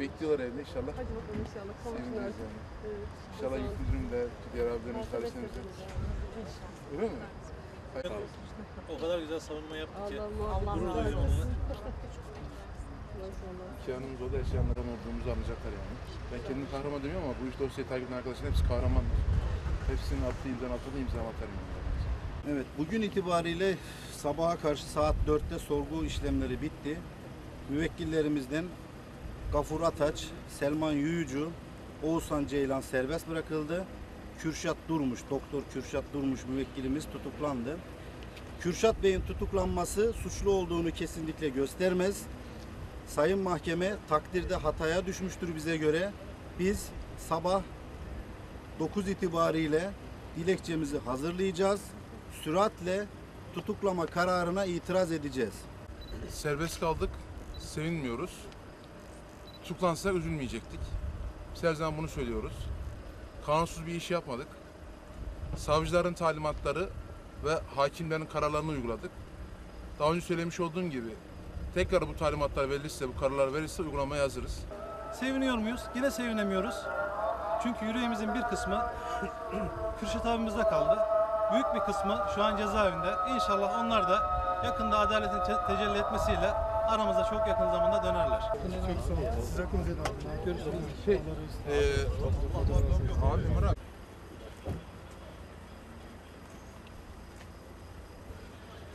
bekliyorlar evde inşallah. Hadi bakalım inşallah. Kavuşun artık. yani. Evet. İnşallah ilk müdürüm de, diğer abilerimiz, kardeşlerimiz de. Öyle mi? Hayır, sağ olsun. O kadar güzel savunma yaptı ki. Allah Gurur duydum onunla. İki yanımız oldu, yaşayanlardan olduğumuzu anlayacaklar yani. Ben kendimi kahraman demiyorum ama bu iş dosyayı takip eden arkadaşların hepsi kahramandır. Hepsinin attığı imzanın altında imza atarım. yani. Evet, bugün itibariyle sabaha karşı saat 4'te sorgu işlemleri bitti. Müvekkillerimizden Gafur Ataç, Selman Yuyucu, Oğuzhan Ceylan serbest bırakıldı. Kürşat Durmuş, Doktor Kürşat Durmuş müvekkilimiz tutuklandı. Kürşat Bey'in tutuklanması suçlu olduğunu kesinlikle göstermez. Sayın Mahkeme takdirde hataya düşmüştür bize göre. Biz sabah 9 itibariyle dilekçemizi hazırlayacağız. Süratle tutuklama kararına itiraz edeceğiz. Serbest kaldık, sevinmiyoruz. Tutuklansa üzülmeyecektik. Biz her zaman bunu söylüyoruz. Kanunsuz bir iş yapmadık. Savcıların talimatları ve hakimlerin kararlarını uyguladık. Daha önce söylemiş olduğum gibi tekrar bu talimatlar verilirse, bu kararlar verilirse uygulamaya hazırız. Seviniyor muyuz? Yine sevinemiyoruz. Çünkü yüreğimizin bir kısmı Kürşat abimizde kaldı. Büyük bir kısmı şu an cezaevinde. İnşallah onlar da yakında adaletin te- tecelli etmesiyle aramıza çok yakın zamanda dönerler. Ee, abi Murat,